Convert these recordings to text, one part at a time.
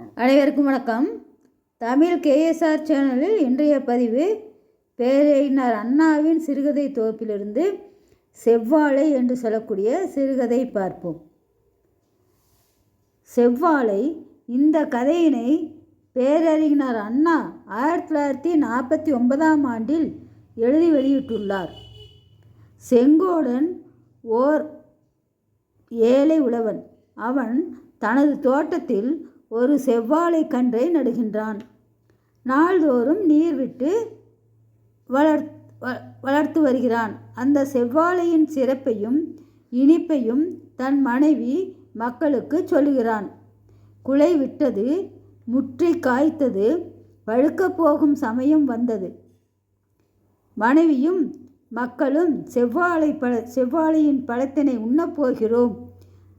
அனைவருக்கும் வணக்கம். தமிழ் கேஎஸ்ஆர் சேனலில் இன்றைய பதிவு பேரறிஞர் அண்ணாவின் சிறுகதை தொகுப்பிலிருந்து செவ்வாழை என்று சொல்லக்கூடிய சிறுகதை பார்ப்போம். செவ்வாழை இந்த கதையினை பேரறிஞர் அண்ணா ஆயிரத்தி தொள்ளாயிரத்தி நாற்பத்தி ஒன்பதாம் ஆண்டில் எழுதி வெளியிட்டுள்ளார். செங்கோடன் ஓர் ஏழை உழவன். அவன் தனது தோட்டத்தில் ஒரு செவ்வாழை கன்றை நடுகின்றான். நாள்தோறும் நீர் விட்டு வளர் வ- வளர்த்து வருகிறான். அந்த செவ்வாழையின் சிறப்பையும் இனிப்பையும் தன் மனைவி மக்களுக்கு சொல்லுகிறான். குலை விட்டது முற்றி காய்த்தது பழுக்கப் போகும் சமயம் வந்தது. மனைவியும் மக்களும் செவ்வாழை பழ செவ்வாழையின் பழத்தினை உண்ணப் போகிறோம்.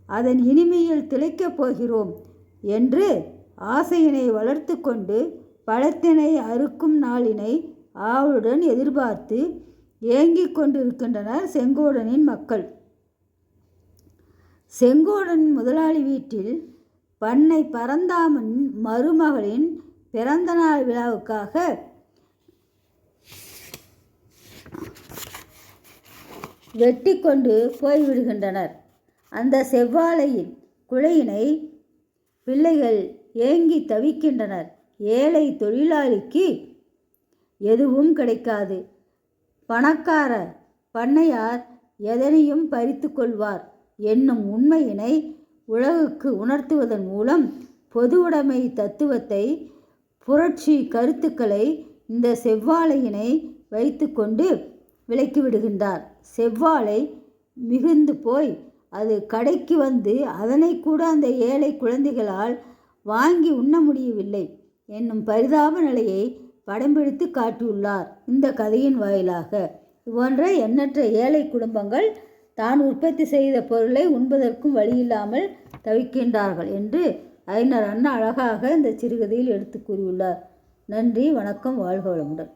அதன் இனிமையில் திளைக்கப் போகிறோம். என்று ஆசையினை வளர்த்து கொண்டு பழத்தினை அறுக்கும் நாளினை ஆவலுடன் எதிர்பார்த்து ஏங்கிக் கொண்டிருக்கின்றனர் செங்கோடனின் மக்கள். செங்கோடன் முதலாளி வீட்டில் பண்ணை பரந்தாமன் மருமகளின் பிறந்தநாள் விழாவுக்காக வெட்டி கொண்டு போய்விடுகின்றனர். அந்த செவ்வாழையின் குழையினை பிள்ளைகள் ஏங்கி தவிக்கின்றனர். ஏழை தொழிலாளிக்கு எதுவும் கிடைக்காது. பணக்கார பண்ணையார் எதனையும் பறித்து கொள்வார் என்னும் உண்மையினை உலகுக்கு உணர்த்துவதன் மூலம் பொதுவுடைமை தத்துவத்தை புரட்சி கருத்துக்களை இந்த செவ்வாழையினை வைத்துக்கொண்டு விலக்கிவிடுகின்றார் செவ்வாழை மிகுந்து போய் அது கடைக்கு வந்து அதனை கூட அந்த ஏழை குழந்தைகளால் வாங்கி உண்ண முடியவில்லை என்னும் பரிதாப நிலையை படம் பிடித்து காட்டியுள்ளார் இந்த கதையின் வாயிலாக. இதுபோன்ற எண்ணற்ற ஏழை குடும்பங்கள் தான் உற்பத்தி செய்த பொருளை உண்பதற்கும் வழியில்லாமல் தவிக்கின்றார்கள் என்று அறிஞர் அண்ணா அழகாக இந்த சிறுகதையில் எடுத்து கூறியுள்ளார். நன்றி வணக்கம் வாழ்க வளமுடன்.